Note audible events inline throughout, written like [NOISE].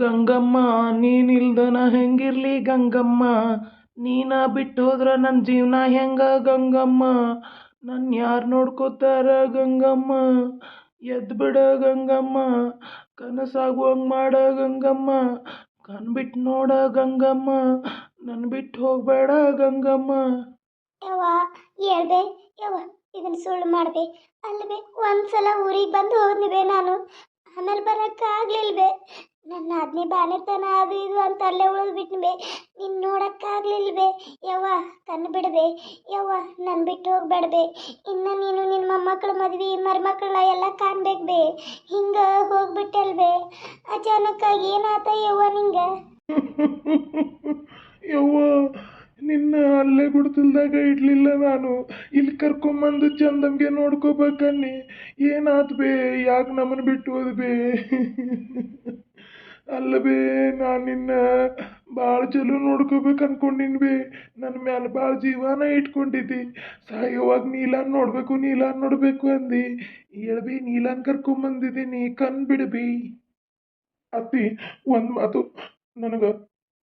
ಗಂಗಮ್ಮ ನೀನಿಲ್ದನ ಹೆಂಗಿರ್ಲಿ ಗಂಗಮ್ಮ? ನೀನ ಬಿಟ್ಟೋದ್ರ ನನ್ನ ಜೀವನ ಹೆಂಗ ಗಂಗಮ್ಮ? ನನ್ನ ಯಾರು ನೋಡ್ಕೋತಾರ ಗಂಗಮ್ಮ? ಎದ್ದು ಬಿಡ ಗಂಗಮ್ಮ, ಕನಸಾಗುವಂಗೆ ಮಾಡ ಗಂಗಮ್ಮ ಕಣ್ ಬಿಟ್ಟು ನೋಡ ಗಂಗಮ್ಮ ನನ್ನ ಬಿಟ್ಟು ಹೋಗಬೇಡ ಗಂಗಮ್ಮ. ಯವ್ವ, ಹೇಳ್ದೆ ಇದನ್ನ ಸುಳ್ಳು ಮಾಡಿದೆ. ಅಲ್ವೇ, ಒಂದ್ಸಲ ಊರಿಗೆ ಬಂದು ಹೋದ್ನಿವೆ ನಾನು. ಆಮೇಲೆ ಬರೋಕ್ಕಾಗ್ಲಿಲ್ವೇ? ನನ್ನ ಅದ್ನೇ ಬಾನೆತನ ಅದು ಇದು ಅಂತ ಅಲ್ಲೇ ಉಳಿದು ಬಿಟ್ನಿವೆ ನಿನ್ನ ನೋಡೋಕ್ಕಾಗ್ಲಿಲ್ವೇ? ಯವ್ವ ಕಣ್ಣು ಬಿಡದೆ ಯವ್ವ ನನ್ನ ಬಿಟ್ಟು ಹೋಗ್ಬೇಡ್ಬೆ ಇನ್ನು ನೀನು ನಿನ್ನ ಮೊಮ್ಮಕ್ಳ ಮದ್ವೆ ಮರ್ಮಕ್ಕಳ ಎಲ್ಲ ಕಾಣ್ಬೇಕು ಬೇ. ಹಿಂಗೆ ಹೋಗ್ಬಿಟ್ಟಲ್ವೇ ಅಚಾನಕ್ಕಾಗಿ ಏನಾತ ಯವ್ವ ನಿಂಗೆ? [LAUGHS] ಯವ್ವ, ನಿನ್ನ ಅಲ್ಲೇ ಗುಡ್ತಲ್ದಾಗ ಇಡ್ಲಿಲ್ಲ ನಾನು. ಇಲ್ಲಿ ಕರ್ಕೊಂಬಂದು ಚಂದಮ್ಗೆ ನೋಡ್ಕೋಬೇಕನ್ನಿ. ಏನಾದ್ಬೇ ಯಾಕೆ ನಮ್ಮನ್ನು ಬಿಟ್ಟು ಹೋದ್ ಬೇ? [LAUGHS] ಅಲ್ಲ ನಾನು ನಿನ್ನ ಭಾಳ ಚಲೋ ನೋಡ್ಕೋಬೇಕು ಅನ್ಕೊಂಡಿನಿ ಬೇ ನನ್ನ ಮ್ಯಾಲೆ ಭಾಳ ಜೀವನ ಇಟ್ಕೊಂಡಿದ್ದಿ. ಸಾಯೋವಾಗ ನೀಲಾನ್ ನೋಡಬೇಕು ನೀಲಾನ್ ನೋಡಬೇಕು ಅಂದು. ಹೇಳ್ಬಿ, ನೀಲಾನ್ ಕರ್ಕೊಂಬಂದಿದ್ದೀನಿ ಕಣ್ ಬಿಡ್ಬಿ ಅತ್ತಿ, ಒಂದು ಮಾತು, ನನಗೆ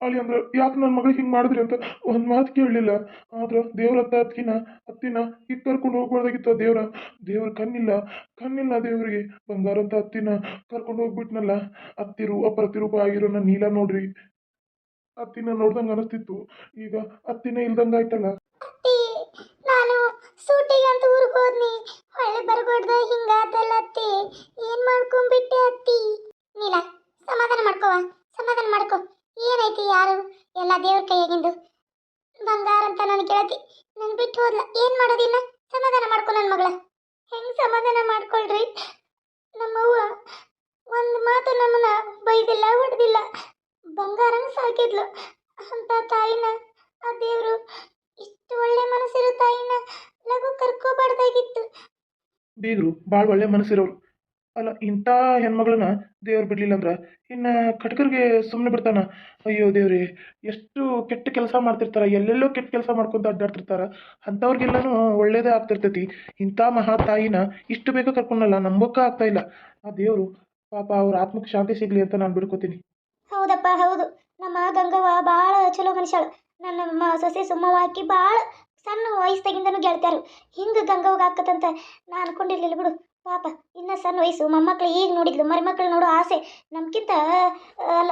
ಅಲ್ಲಿ ಅಂದ್ರೆ, ಯಾಕೆ ನನ್ನ ಮಗಳಿಗೆ ಹಿಂಗೆ ಮಾಡಿದ್ರಿ ಅಂತ ಒಂದು ಮಾತು ಕೇಳಲಿಲ್ಲ. ಆದ್ರೆ ದೇವ್ರ ಹತ್ತ ಅತ್ತಿನ ಅತ್ತಿನ ಈಗ ಕರ್ಕೊಂಡು ಹೋಗ್ಬಾರ್ದಾಗಿತ್ತು ದೇವ್ರ. ದೇವ್ರ ಕಣ್ಣಿಲ್ಲ ಕಣ್ಣಿಲ್ಲ ದೇವ್ರಿಗೆ. ಬಂಗಾರ ಅಂತ ಅತ್ತಿನ ಕರ್ಕೊಂಡು ಹೋಗ್ಬಿಟ್ನಲ್ಲ. ಅತ್ತಿರು ಅಪ್ರತಿರೂಪ ಆಗಿರೋ ನನ್ನ ನೀಲ ನೋಡ್ರಿ. ಅತ್ತಿನ ನೋಡ್ದಂಗೆ ಅನಿಸ್ತಿತ್ತು. ಈಗ ಅತ್ತಿನ ಇಲ್ದಂಗೆ ಆಯ್ತಲ್ಲ. ನಾನು ಸೂಟಿಗಂತ ಊರಿಗೆ ಹೋದ್ನಿ. ಹೊಳ್ಳಿ ಬರ್ಗೊಡ್ದ ಹಿಂಗಾದಲ್ಲ ಅತ್ತಿ. ಏನ್ ಮಾಡ್ಕೊಂಡ್ಬಿಟ್ಟೆ ಅತ್ತಿ? ನೀಲ ಸಮಾಧಾನ ಮಾಡ್ಕೋವ ಸಮಾಧಾನ ಮಾಡ್ಕೊ. ಏನೈತಿ ಯಾರು? ಎಲ್ಲ ದೇವ್ರ ಕೈಯಾಗಿಂದು. ಬಂಗಾರ ಅಂತ ನನ್ನ ಕೇಳತಿ ನನ್ ಬಿಟ್ಟು ಹೋದ್ಲ. ಏನ್ ಮಾಡೋದಿನ್ನ ಸಮಾಧಾನ ಮಾಡ್ಕೊ ನನ್ನ ಮಗಳ. ಹೆಂಗ್ ಸಮಾಧಾನ ಮಾಡ್ಕೊಳ್ರಿ? ನಮ್ಮವ್ವ ಒಂದು ಮಾತು ನಮ್ಮನ್ನ ಬೈದಿಲ್ಲ, ಹೊಡೆದಿಲ್ಲ. ಬಂಗಾರನ ಸಾಕಿದ್ಲು. ಅಂತ ತಾಯಿನ, ಆ ದೇವ್ರು ಇಷ್ಟು ಒಳ್ಳೆ ಮನಸ್ಸಿರೋ ತಾಯಿನ ಲಘು ಕರ್ಕೋಬಾರ್ದಾಗಿತ್ತು. ಬೀಗರು ಭಾಳ ಒಳ್ಳೆ ಮನಸ್ಸಿರೋರು. ಅಲ್ಲ, ಇಂಥ ಹೆಣ್ಮಗಳನ್ನ ದೇವ್ರು ಬಿಡ್ಲಿಲ್ಲ ಅಂದ್ರೆ ಇನ್ನು ಕಟ್ಕರಿಗೆ ಸುಮ್ಮನೆ ಬಿಡ್ತಾನ? ಅಯ್ಯೋ ದೇವ್ರಿ, ಎಷ್ಟು ಕೆಟ್ಟ ಕೆಲಸ ಮಾಡ್ತಿರ್ತಾರ, ಎಲ್ಲೆಲ್ಲೋ ಕೆಟ್ಟ ಕೆಲಸ ಮಾಡ್ಕೊಂತ ಅಡ್ಡಾಡ್ತಿರ್ತಾರ. ಅಂಥವ್ರಿಗೆಲ್ಲನೂ ಒಳ್ಳೇದೇ ಆಗ್ತಿರ್ತೈತಿ. ಇಂಥ ಮಹಾ ತಾಯಿನ ಇಷ್ಟು ಬೇಗ ಕರ್ಕೊಂಡಲ್ಲ, ನಂಬೋಕೆ ಆಗ್ತಾ ಇಲ್ಲ. ಆ ದೇವರು ಪಾಪ ಅವ್ರ ಆತ್ಮಕ್ಕೆ ಶಾಂತಿ ಸಿಗಲಿ ಅಂತ ನಾನು ಬಿಡ್ಕೋತೀನಿ. ಹೌದಪ್ಪ, ಹೌದು. ನಮ್ಮ ಗಂಗವ್ವ ಭಾಳ ಚಲೋ ಮನುಷ್ಯಳು. ನನ್ನ ಸೊಸೆ ಸುಮ್ಮವ ಆಕಿ ಭಾಳ ಸಣ್ಣ ವಯಸ್ಸಾಗಿಂದನೂ ಗೆಳ್ತಾರು ಹಿಂಗೆ ಗಂಗವ್ಗೆ ಆಕತ್ತಂತ ನಾನು ಅನ್ಕೊಂಡಿರ್ಲಿಲ್ಲ ಬಿಡು. ಪಾಪ, ಇನ್ನ ಸಣ್ಣ ವಯಸ್ಸು ಮೊಮ್ಮಕ್ಕಳು ಈಗ ನೋಡಿದ್ಲು ಮರಿಮಕ್ಕಳು ನೋಡೋ ಆಸೆ ನಮ್ಗಿಂತ ಅಲ್ಲ,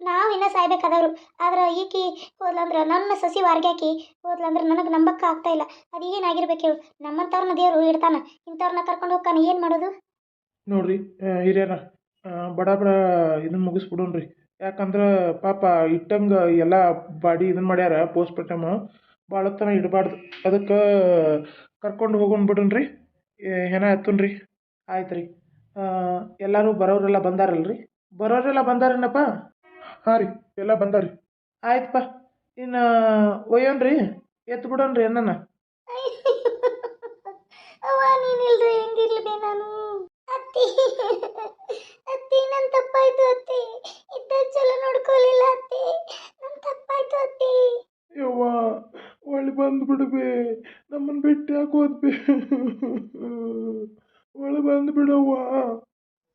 ನಾವು ಇನ್ನ ಸಾಯ್ಬೇಕಾದವ್ರು. ಆದ್ರೆ ಈಕಿ ಹೋದ್ಲಂದ್ರೆ ನನ್ನ ಸಸಿ ವಾರ್ಗ್ಯಾಕಿ, ಹೋದ್ಲಂದ್ರೆ ನನಗೆ ನಂಬಕ್ಕ ಆಗ್ತಾ ಇಲ್ಲ. ಅದು ಏನಾಗಿರ್ಬೇಕು ಹೇಳು. ನಮ್ಮಂಥವ್ರನ್ನ ದೇವರು ಇಡ್ತಾನ. ಇಂಥವ್ರನ್ನ ಕರ್ಕೊಂಡು ಹೋಗ್ತಾನೆ. ಏನು ಮಾಡೋದು? ನೋಡ್ರಿ ಹಿರಿಯರ ಬಡ ಬಡ ಇದನ್ನ ಮುಗಿಸ್ಬಿಡೋಣ್ರಿ. ಯಾಕಂದ್ರೆ ಪಾಪ ಇಟ್ಟಂಗೆ ಎಲ್ಲ ಬಾಡಿ ಇದನ್ನ ಮಾಡ್ಯಾರ ಪೋಸ್ಟ್ ಮಾರ್ಟಮ್ ಭಾಳ ತನ ಇಡಬಾರ್ದು. ಅದಕ್ಕೆ ಕರ್ಕೊಂಡು ಹೋಗೋಣ ಬಿಡೋಣ್ರಿ. ಏನ ಎತ್ತುನ್ರಿ ಆಯ್ತು ರೀ ಎಲ್ಲರೂ ಬರೋರೆಲ್ಲ ಬಂದಾರಲ್ರಿ? ಬರೋರೆಲ್ಲ ಬಂದಾರೇನಪ್ಪ? ಹಾಂ ರೀ ಎಲ್ಲ ಬಂದಾರಿ. ಆಯ್ತಪ್ಪ. ಇನ್ನು ಒಯ್ಯೋಣ್ರಿ ಎತ್ತು ಬಿಡೋಣ್ರಿ ಅನ್ನನ [LAUGHS] ಅವ್ವ ಬಂದ್ಬಿಡ್ಬೇ ಹೆಂಗಿರ್ಲಿ ನಾನು? ಅತ್ತಿ ಅತ್ತಿ ನನ್ನ ತಪ್ಪಾಯ್ತು ಅತ್ತಿ. ಇದ್ದ ಚಲೋ ನೋಡ್ಕೊಲಿಲ್ಲ ಅತ್ತಿ. ನನ್ನ ತಪ್ಪಾಯ್ತು ಅತ್ತಿ. ಯವ್ವ ಒಳ್ಳೆ ಬಂದು ಬಿಡ್ಬೇ ನಮ್ಮನ್ನು ಬಿಟ್ಟು ಯಾಕೆ ಹೋದ್ವಿ ಒಳ ಬಂದು ಬಿಡವ್ವ.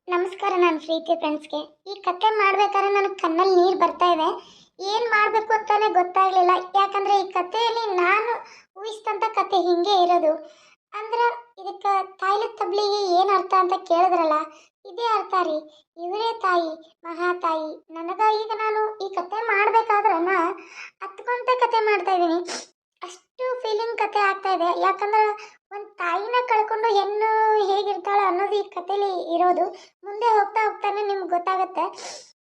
ನಮಸ್ಕಾರ ನನ್ನ ಪ್ರೀತಿ ಫ್ರೆಂಡ್ಸ್ಗೆ. ಈ ಕತೆ ಮಾಡ್ಬೇಕಾದ್ರೆ ನನಗೆ ಕಣ್ಣಲ್ಲಿ ನೀರು ಬರ್ತಾ ಇದೆ. ಏನು ಮಾಡಬೇಕು ಅಂತಾನೆ ಗೊತ್ತಾಗ್ಲಿಲ್ಲ. ಯಾಕಂದ್ರೆ ಈ ಕಥೆಯಲ್ಲಿ ನಾನು ಊಹಿಸಿದಂಥ ಕತೆ ಹಿಂಗೆ ಇರೋದು. ಅಂದ್ರೆ ಇದಕ್ಕೆ ತಾಯಿಲ ತಬ್ಲಿಗೆ ಏನು ಅರ್ಥ ಅಂತ ಕೇಳಿದ್ರಲ್ಲ, ಇದೇ ಅರ್ಥ ರೀ. ಇವರೇ ತಾಯಿ ಮಹಾತಾಯಿ ನನಗ ಈಗ ನಾನು ಈ ಕತೆ ಮಾಡ್ಬೇಕಾದ್ರನ ಹತ್ಕೊಂತ ಕತೆ ಮಾಡ್ತಾ ಇದ್ದೀನಿ ಅಷ್ಟು ಫೀಲಿಂಗ್ ಕತೆ ಆಗ್ತಾ ಇದೆ. ಯಾಕಂದ್ರೆ ಒಂದು ತಾಯಿನ ಕಳ್ಕೊಂಡು ಹೆಣ್ಣು ಹೇಗಿರ್ತಾಳೆ ಅನ್ನೋದು ಈ ಕಥೆಲಿ ಇರೋದು ಮುಂದೆ ಹೋಗ್ತಾ ಹೋಗ್ತಾನೆ ನಿಮ್ಗೆ ಗೊತ್ತಾಗುತ್ತೆ.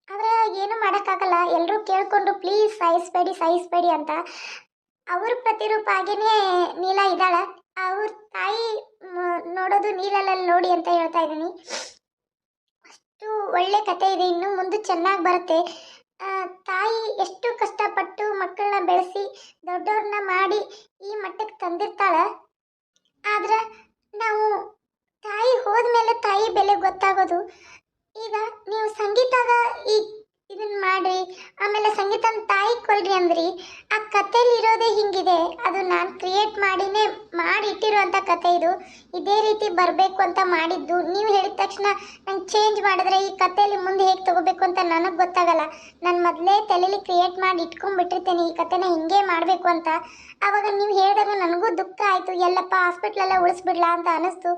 ಆದರೆ ಏನು ಮಾಡೋಕ್ಕಾಗಲ್ಲ. ಎಲ್ಲರೂ ಕೇಳಿಕೊಂಡು ಪ್ಲೀಸ್ ಸಾಯಿಸ್ಬೇಡಿ ಸಹಿಸ್ಬೇಡಿ ಅಂತ ಅವ್ರ ಪ್ರತಿರೂಪ ಆಗೇನೆ ನೀಲ ಇದ್ದಾಳೆ. ಅವ್ರ ತಾಯಿ ನೋಡೋದು ನೀಲಲ್ಲಿ ನೋಡಿ ಅಂತ ಹೇಳ್ತಾ ಇದ್ದೀನಿ. ಅಷ್ಟು ಒಳ್ಳೆ ಕತೆ ಇದೆ. ಇನ್ನು ಮುಂದೆ ಚೆನ್ನಾಗಿ ಬರುತ್ತೆ. ತಾಯಿ ಎಷ್ಟು ಕಷ್ಟಪಟ್ಟು ಮಕ್ಕಳನ್ನ ಬೆಳೆಸಿ ದೊಡ್ಡವ್ರನ್ನ ಮಾಡಿ ಈ ಮಟ್ಟಕ್ಕೆ ತಂದಿರ್ತಾಳೆ. ಆದ್ರೆ ನಾವು ತಾಯಿ ಹೋದ್ಮೇಲೆ ತಾಯಿ ಬೆಲೆ ಗೊತ್ತಾಗೋದು. ಈಗ ನೀವು ಸಂಗೀತದ ಈ ಇದನ್ನ ಮಾಡ್ರಿ. ಆಮೇಲೆ ಸಂಗೀತನ ತಾಯಿ ಕೊಲ್ರಿ ಅಂದ್ರಿ. ಆ ಕಥೆಲಿ ಇರೋದೇ ಹಿಂಗಿದೆ. ಅದು ನಾನು ಕ್ರಿಯೇಟ್ ಮಾಡಿನೇ ಮಾಡಿ ಇಟ್ಟಿರುವಂಥ ಕತೆ ಇದು. ಇದೇ ರೀತಿ ಬರಬೇಕು ಅಂತ ಮಾಡಿದ್ದು. ನೀವು ಹೇಳಿದ ತಕ್ಷಣ ನಂಗೆ ಚೇಂಜ್ ಮಾಡಿದ್ರೆ ಈ ಕಥೆಯಲ್ಲಿ ಮುಂದೆ ಹೇಗೆ ತಗೋಬೇಕು ಅಂತ ನನಗೆ ಗೊತ್ತಾಗಲ್ಲ. ನಾನು ಮೊದಲೇ ತಲೆಯಲ್ಲಿ ಕ್ರಿಯೇಟ್ ಮಾಡಿ ಇಟ್ಕೊಂಡ್ಬಿಟ್ಟಿರ್ತೇನೆ. ಈ ಕಥೆನ ಹಿಂಗೆ ಮಾಡಬೇಕು ಅಂತ. ಆವಾಗ ನೀವು ಹೇಳಿದಾಗ ನನಗೂ ದುಃಖ ಆಯಿತು. ಎಲ್ಲಪ್ಪ ಹಾಸ್ಪಿಟ್ಲೆಲ್ಲ ಉಳಿಸ್ಬಿಡ್ಲಾ ಅಂತ ಅನಿಸ್ತು.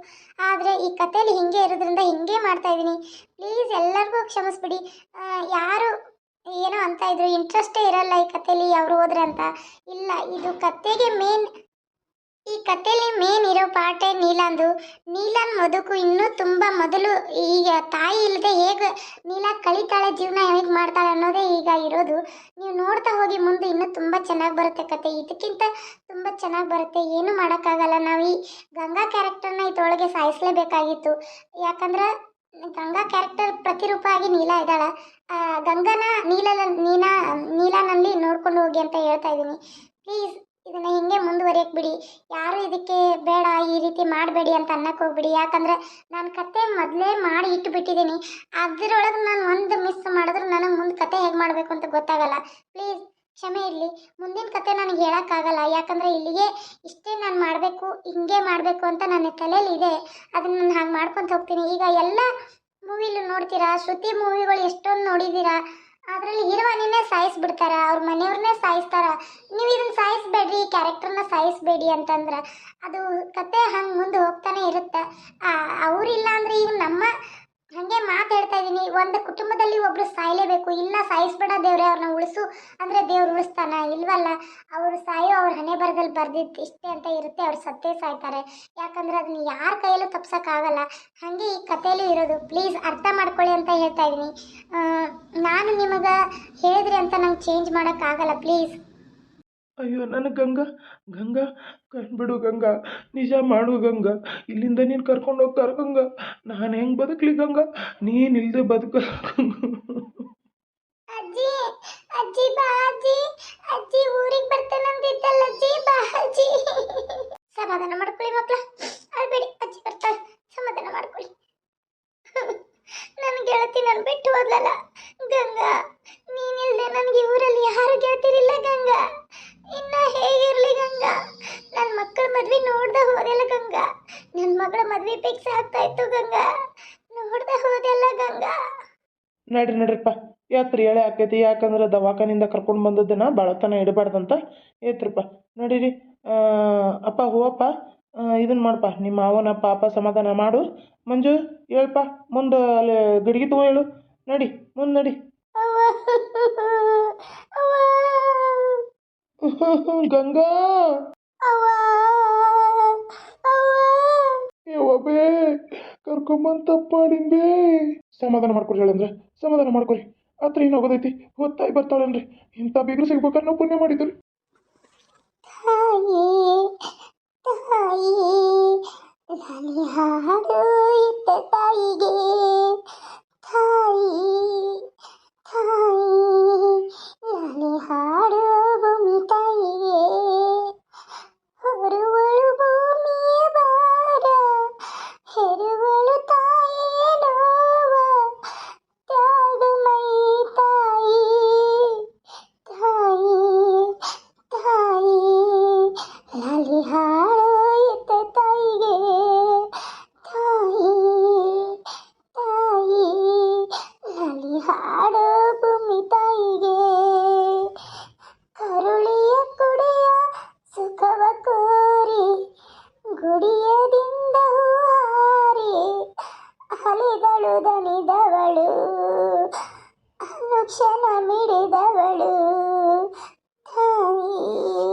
ಆದರೆ ಈ ಕಥೆಯಲ್ಲಿ ಹಿಂಗೆ ಇರೋದ್ರಿಂದ ಹಿಂಗೆ ಮಾಡ್ತಾ ಇದ್ದೀನಿ ಪ್ಲೀಸ್ ಎಲ್ಲರಿಗೂ ಕ್ಷಮಿಸ್ಬಿಡಿ. ಯಾರು ಏನೋ ಅಂತ ಇದ್ರು ಇಂಟ್ರೆಸ್ಟೇ ಇರಲ್ಲ ಈ ಕಥೆಲಿ, ಅವ್ರು ಹೋದ್ರೆ ಅಂತ. ಇಲ್ಲ, ಇದು ಕತೆಗೆ ಮೇನ್ ಈ ಕಥೆಯಲ್ಲಿ ಮೇನ್ ಇರೋ ಪಾಠೆ ನೀಲಾಂದು. ನೀಲನ್ ಮದುಕು ಇನ್ನೂ ತುಂಬ ಮೊದಲು, ಈಗ ತಾಯಿ ಇಲ್ಲದೆ ಹೇಗೆ ನೀಲ ಕಳಿತಾಳೆ, ಜೀವನ ಹೇಗೆ ಮಾಡ್ತಾಳೆ ಅನ್ನೋದೇ ಈಗ ಇರೋದು. ನೀವು ನೋಡ್ತಾ ಹೋಗಿ ಮುಂದೆ ಇನ್ನೂ ತುಂಬ ಚೆನ್ನಾಗಿ ಬರುತ್ತೆ ಕತೆ ಇದಕ್ಕಿಂತ ತುಂಬ ಚೆನ್ನಾಗಿ ಬರುತ್ತೆ. ಏನು ಮಾಡೋಕ್ಕಾಗಲ್ಲ. ನಾವು ಈ ಗಂಗಾ ಕ್ಯಾರೆಕ್ಟರ್ನ ಇದ್ರೊಳಗೆ ಸಾಯಿಸಲೇಬೇಕಾಗಿತ್ತು. ಯಾಕಂದ್ರೆ ಗಂಗಾ ಕ್ಯಾರೆಕ್ಟರ್ ಪ್ರತಿರೂಪ ಆಗಿ ನೀಲ ಇದ್ದಾಳೆ. ಗಂಗಾನ ನೀಲ ನೀನಾ ನೀಲಾನಲ್ಲಿ ನೋಡ್ಕೊಂಡು ಹೋಗಿ ಅಂತ ಹೇಳ್ತಾ ಇದ್ದೀನಿ. ಪ್ಲೀಸ್ ಇದನ್ನ ಹಿಂಗೆ ಮುಂದುವರಿಯಕ್ಕೆ ಬಿಡಿ. ಯಾರು ಇದಕ್ಕೆ ಬೇಡ, ಈ ರೀತಿ ಮಾಡಬೇಡಿ ಅಂತ ಅನ್ನಕ್ಕೆ ಹೋಗ್ಬಿಡಿ. ಯಾಕಂದ್ರೆ ನಾನು ಕತೆ ಮೊದಲೇ ಮಾಡಿ ಇಟ್ಟುಬಿಟ್ಟಿದ್ದೀನಿ ಅದರೊಳಗೆ ನಾನು ಒಂದು ಮಿಸ್ ಮಾಡಿದ್ರೆ ನನಗೆ ಮುಂದೆ ಕತೆ ಹೇಗೆ ಮಾಡಬೇಕು ಅಂತ ಗೊತ್ತಾಗಲ್ಲ. ಪ್ಲೀಸ್ ಕ್ಷಮೆ ಇರಲಿ. ಮುಂದಿನ ಕತೆ ನನಗೆ ಹೇಳೋಕ್ಕಾಗಲ್ಲ. ಯಾಕಂದರೆ ಇಲ್ಲಿಗೆ ಇಷ್ಟೇ ನಾನು ಮಾಡಬೇಕು, ಹಿಂಗೆ ಮಾಡಬೇಕು ಅಂತ ನನ್ನ ತಲೆಯಲ್ಲಿ ಇದೆ. ಅದನ್ನು ನಾನು ಹಾಗೆ ಮಾಡ್ಕೊತ ಹೋಗ್ತೀನಿ. ಈಗ ಎಲ್ಲ ಮೂವಿಲು ನೋಡ್ತೀರಾ? ಶ್ರುತಿ ಮೂವಿಗಳು ಎಷ್ಟೊಂದು ನೋಡಿದ್ದೀರಾ ಅದರಲ್ಲಿ ಹೀರೋಯಿನೇ ಸಾಯಿಸ್ಬಿಡ್ತಾರ? ಅವ್ರ ಮನೆಯವ್ರನ್ನೇ ಸಾಯಿಸ್ತಾರ? ನೀವು ಇದನ್ನ ಸಾಯಿಸ್ಬೇಡ್ರಿ, ಈ ಕ್ಯಾರೆಕ್ಟರ್ನ ಸಾಯಿಸ್ಬೇಡಿ ಅಂತಂದ್ರೆ. ಅದು ಕತೆ ಹಂಗೆ ಮುಂದೆ ಹೋಗ್ತಾನೆ ಇರುತ್ತೆ. ಅವರಿಲ್ಲ ಅಂದರೆ ಈಗ ನಮ್ಮ ಒಂದು ಕುಟುಂಬದಲ್ಲಿ ಒಬ್ಬರು ಸಾಯಲೇಬೇಕು. ಇಲ್ಲ ಸಾಯಿಸ್ಬೇಡ ದೇವ್ರೆ ಅವ್ರನ್ನ ಉಳಿಸು. ಅಂದರೆ ದೇವ್ರು ಉಳಿಸ್ತಾನ? ಇಲ್ವಲ್ಲ? ಅವರು ಸಾಯೋ ಅವ್ರ ಹಣೆ ಬರದಲ್ಲಿ ಬರ್ದಿದ್ದು ಇಷ್ಟೇ ಅಂತ ಇರುತ್ತೆ, ಅವ್ರು ಸತ್ತೇ ಸಾಯ್ತಾರೆ. ಯಾಕಂದ್ರೆ ಅದನ್ನ ಯಾರ ಕೈಯಲ್ಲೂ ತಪ್ಸೋಕ್ಕಾಗಲ್ಲ. ಹಾಗೆ ಈ ಕಥೆಯಲ್ಲೂ ಇರೋದು. ಪ್ಲೀಸ್ ಅರ್ಥ ಮಾಡ್ಕೊಳ್ಳಿ ಅಂತ ಹೇಳ್ತಾ ಇದ್ದೀನಿ. ನಾನು ನಿಮಗೆ ಹೇಳಿದ್ರಿ ಅಂತ ನಂಗೆ ಚೇಂಜ್ ಮಾಡೋಕ್ಕಾಗಲ್ಲ. ಪ್ಲೀಸ್. ಅಯ್ಯೋ, ನನ್ನ ಗಂಗಾ ಗಂಗಾ ಕಂಡುಬಿಡು ಗಂಗಾ, ನಿಜ ಮಾಡು ಗಂಗಾ, ಇಲ್ಲಿಂದ ನೀನು ಕರ್ಕೊಂಡು ಹೋಗ್ತಾರ ಗಂಗಾ, ನಾನು ಹೆಂಗೆ ಬದುಕಲಿ ಗಂಗಾ, ನೀನು ಇಲ್ಲದೆ ಬದುಕ. ಅಜ್ಜಿ ಅಜ್ಜಿ ಬಾ ಅಜ್ಜಿ ಅಜ್ಜಿ ಊರಿಗೆ ಬರ್ತಾನಂದಿದ್ದಲ್ಲ ಅಜ್ಜಿ, ಬಾ ಅಜ್ಜಿ. ಸಮಾಧಾನ ಮಾಡ್ಕೊಳ್ಳಿ ಮಕ್ಕಳ ಅಳ್ಬೇಡಿ ಅಜ್ಜಿ ಬರ್ತಾಳೆ ಸಮಾಧಾನ ಮಾಡ್ಕೊಳ್ಳಿ. ನನ್ನ ಗೆಳತಿ ನಾನು ಬಿಟ್ಟು ಹೋದ್ಲಲ್ಲ, ಗಂಗಾ ನೀನಿಲ್ದೆ ನನಗೆ ಊರಲ್ಲಿ ಯಾರು ಗೆಳತಿರಿಲ್ಲ ಗಂಗಾ ಇನ್ನ ಹೇಗಿರ್ಲಿ ಗಂಗಾ ನನ್ನ ಮಕ್ಕಳ ಮದ್ವೆ ನೋಡ್ದ ಹೋದೆಲ್ಲ ಗಂಗಾ ನನ್ನ ಮಗಳ ಮದ್ವೆ ಫಿಕ್ಸ್ ಆಗ್ತಾ ಇತ್ತು ಗಂಗಾ ನೋಡ್ದ ಹೋದೆಲ್ಲ ಗಂಗಾ ನಡ್ರಿ ನಡ್ರಿಪ್ಪ. ಯಾತ್ರಿ ಎಳೆ ಆಕೈತಿ. ಯಾಕಂದ್ರೆ ದವಾಖಾನಿಂದ ಕರ್ಕೊಂಡು ಬಂದದ್ದನ್ನ ಭಾಳತನ ಇಡಬಾರ್ದಂತ ಏತ್ರಿಪ್ಪ ನಡೀರಿ. ಅಪ್ಪ ಹೋವಪ್ಪ ಇದನ್ನು ಮಾಡಪ್ಪ ನಿಮ್ಮ ಮಾವನ ಪಾಪ ಸಮಾಧಾನ ಮಾಡು. ಮಂಜು ಹೇಳ್ಪ. ಮುಂದೆ ಅಲ್ಲಿ ಗಿಡಗಿ ತಗೋ ಹೇಳು. ನಡಿ ಮುಂದೆ ನಡಿ. [LAUGHS] ಗಂಗಾ! ಏ ಒಬ್ಬ! ಯವ್ವಬೇ ಕರ್ಕೊಂಬಂದು ತಪ್ಪು ಮಾಡಿನ್ ಬೇ ಸಮಾಧಾನ ಮಾಡ್ಕೊರಿ ಹೇಳಂದ್ರೆ, ಸಮಾಧಾನ ಮಾಡ್ಕೊರಿ. ಆತ್ರ ಏನು ಹೋಗೋದೈತಿ ಹೊತ್ತಾಯಿ ಬರ್ತಾಳನ್ರಿ. ಇಂಥ ಬೀಗರು ಸಿಗ್ಬೇಕಾದ್ರೆ ನಾವು ಪುಣ್ಯ ಮಾಡಿದ್ರಿ. ತಾಯಿ ತಾಯಿ ತಾಯಿಗೆ. ಅಲೆಗಳು ದನಿದವಳು ಅನುಕ್ಷಣ ಮಿಡಿದವಳು ತಾಯಿ ತಾಯಿ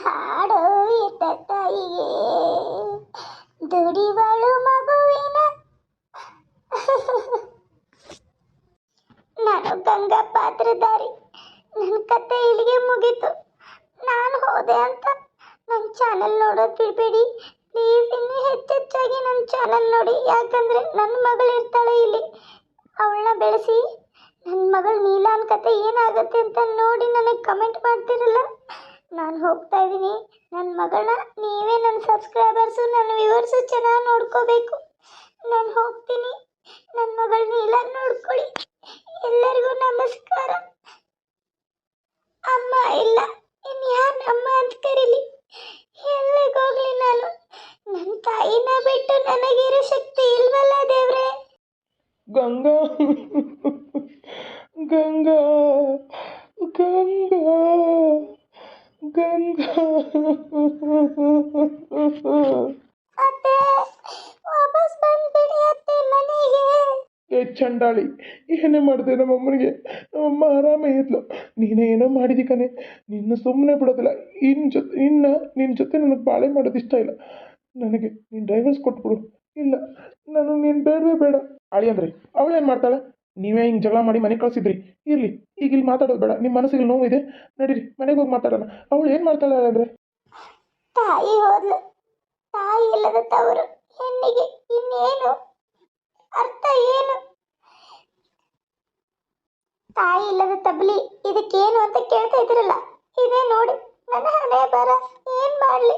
ಹಾಡೋ ಇತ್ತ ತಾಯಿಗೆ ದುಡಿವಳು ಮಗುವಿನ. ನಾನು ಗಂಗಾ ಪಾತ್ರಧಾರಿ. ನನ್ನ ಕತೆ ಇಲ್ಲಿಗೆ ಮುಗೀತು. ನಾನು ಹೋದೆ ಅಂತ ನನ್ನ ಚಾನಲ್ ನೋಡೋದು ಬಿಡಬೇಡಿ. ಪ್ಲೀಸ್ ಇನ್ನೂ ಹೆಚ್ಚೆಚ್ಚಾಗಿ ನನ್ನ ಚಾನಲ್ ನೋಡಿ. ಯಾಕಂದರೆ ನನ್ನ ಮಗಳು ಇರ್ತಾಳೆ ಇಲ್ಲಿ. ಅವಳನ್ನ ಬೆಳೆಸಿ. ನನ್ನ ಮಗಳು ನೀಲಾನ್ ಕತೆ ಏನಾಗುತ್ತೆ ಅಂತ ನೋಡಿ ನನಗೆ ಕಮೆಂಟ್ ಮಾಡ್ತಿರಲ್ಲ. ನಾನು ಹೋಗ್ತಾ ಇದ್ದೀನಿ ನನ್ನ ಮಗಳನ್ನ ನೀವೇ ನನ್ನ ಸಬ್ಸ್ಕ್ರೈಬರ್ಸು ನನ್ನ ವ್ಯೂವರ್ಸು ಚೆನ್ನಾಗಿ ನೋಡ್ಕೋಬೇಕು. ನಾನು ಹೋಗ್ತೀನಿ. ನನ್ನ ಮಗಳನ್ನ ನೀಲ ನೋಡ್ಕೊಳ್ಳಿ. ಎಲ್ಲರಿಗೂ ನಮಸ್ಕಾರ. ಅಮ್ಮ ಇಲ್ಲ ಇನ್ಯಾರು ಅಮ್ಮ ಅಂತ ಕರೀಲಿ. ಎಲ್ಲಿಗೋಗ್ಲಿ ನಾನು? ನನ್ನ ತಾಯಿನ ಬಿಟ್ಟು ನನಗಿರೋ ಶಕ್ತಿ ಇಲ್ವಲ್ಲ ದೇವ್ರೆ? ಗಂಗಾ. ಗಂಗಾ. ಗಂಗಾ. ಗಂಗಾ ಅತ್ತೆ ಮನೆಗೆ. ಏ ಚಂಡಾಳಿ, ಏನೇ ಮಾಡಿದೆ ನಮ್ಮಮ್ಮನಿಗೆ ನಮ್ಮಮ್ಮ ಆರಾಮೇ ಇದ್ಲು. ನೀನೇ ಏನೋ ಮಾಡಿದಿ ಕಣೆ. ನಿನ್ನ ಸುಮ್ಮನೆ ಬಿಡೋದಿಲ್ಲ. ಇನ್ನು ಜೊತೆ ಇನ್ನು ನಿನ್ನ ಜೊತೆ ನನಗೆ ಬಾಳೆ ಮಾಡೋದು ಇಷ್ಟ ಇಲ್ಲ. ನನಗೆ ನೀನು ಡ್ರೈವರ್ಸ್ ಕೊಟ್ಬಿಡು. ಇಲ್ಲ, ನಾನು ನೀನು ಬೇಡವೇ ಬೇಡ. ಅಳಿ ಅಂದ್ರೆ, ಅವಳೇನು ಮಾಡ್ತಾಳೆ? ನೀವೇ ಹಿಂಗೆ ಜಗಳ ಮಾಡಿ ಮನೆಗೆ ಕಳಿಸಿದ್ರಿ. ಇರಲಿ, ಈಗ ಇಲ್ಲಿ ಮಾತಾಡೋದು ಬೇಡ. ನಿಮ್ಮ ಮನಸ್ಸಿಗೆ ನೋವಿದೆ ನಡೀರಿ, ಮನೆಗೆ ಹೋಗಿ ಮಾತಾಡೋಣ. ಅವಳು ಏನು ಮಾಡ್ತಾಳೆ ಅಂದರೆ ತಾಯಿ ಹೋದ್ಲು. ತಾಯಿ ಇಲ್ಲದ ತವರು ಹೆಣ್ಣಿಗೆ ಇನ್ನೇನು? ಅರ್ಥ ಏನು? ತಾಯಿ ಇಲ್ಲದ ತಬ್ಲಿ ಇದಕ್ಕೇನು ಅಂತ ಕೇಳ್ತಾ ಇದ್ರಲ್ಲ. ಇದೇ ನೋಡಿ, ನನ್ನ ಹಣೆ ಬರ ಏನ್ ಮಾಡ್ಲಿ?